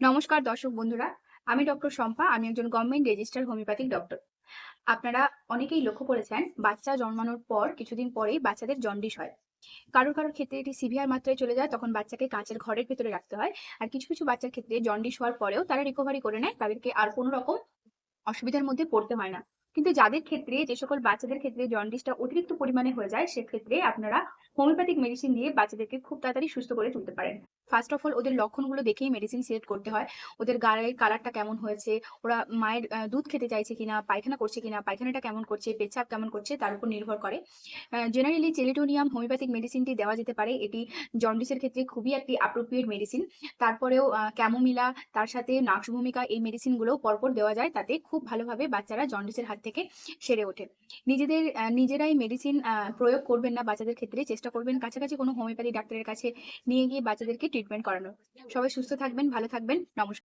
নমস্কার দর্শক বন্ধুরা, আমি ডক্টর শম্পা, আমি একজন গভর্নমেন্ট রেজিস্টার হোমিওপ্যাথিক ডক্টর আপনারা অনেকেই লক্ষ্য করেছেন, বাচ্চা জন্মানোর পর, কিছুদিন পরেই বাচ্চাদের জন্ডিস হয়। কারোর কারোর ক্ষেত্রে এটি সিভিয়ার মাত্রায় চলে যায়, তখন বাচ্চাকে কাঁচের ঘরের ভেতরে রাখতে হয়। আর কিছু কিছু বাচ্চার ক্ষেত্রে জন্ডিস হওয়ার পরেও তারা রিকভারি করে নেয়, তাদেরকে আর কোনো রকম অসুবিধার মধ্যে পড়তে হয় না। কিন্তু যাদের ক্ষেত্রে, যে সকল বাচ্চাদের ক্ষেত্রে জন্ডিসটা অতিরিক্ত পরিমাণে হয়ে যায়, সেক্ষেত্রে আপনারা হোমিওপ্যাথিক মেডিসিন দিয়ে বাচ্চাদেরকে খুব তাড়াতাড়ি সুস্থ করে তুলতে পারেন। ফার্স্ট অফ অল ওদের লক্ষণগুলো দেখেই মেডিসিন সিলেক্ট করতে হয়। ওদের গায়ের কালারটা কেমন হয়েছে? ওরা মায়ের দুধ খেতে চাইছে কিনা? পায়খানা করছে কিনা? পায়খানাটা কেমন করছে? পেচ্ছাপ কেমন করছে? তার উপর নির্ভর করে। জেনারেলি চেলিটোনিয়াম হোমিওপ্যাথিক মেডিসিনটি দেওয়া যেতে পারে। এটি জন্ডিসের ক্ষেত্রে খুবই একটি অ্যাপ্রোপ্রিয়েট মেডিসিন তারপরেও ক্যামোমিলা তার সাথে নাক্স ভূমিকা এই মেডিসিনগুলো পরপর দেওয়া যায়। তাতে খুব ভালোভাবে বাচ্চারা জন্ডিসের হাত থেকে সেরে ওঠে। নিজেদের নিজেরাই মেডিসিন প্রয়োগ করবেন না বাচ্চাদের ক্ষেত্রে। চেষ্টা করবেন কাছাকাছি কোনো হোমিওপ্যাথি ডাক্তারের কাছে নিয়ে গিয়ে বাচ্চাদেরকে ট্রিটমেন্ট করানো সবাই সুস্থ থাকবেন ভালো থাকবেন। নমস্কার।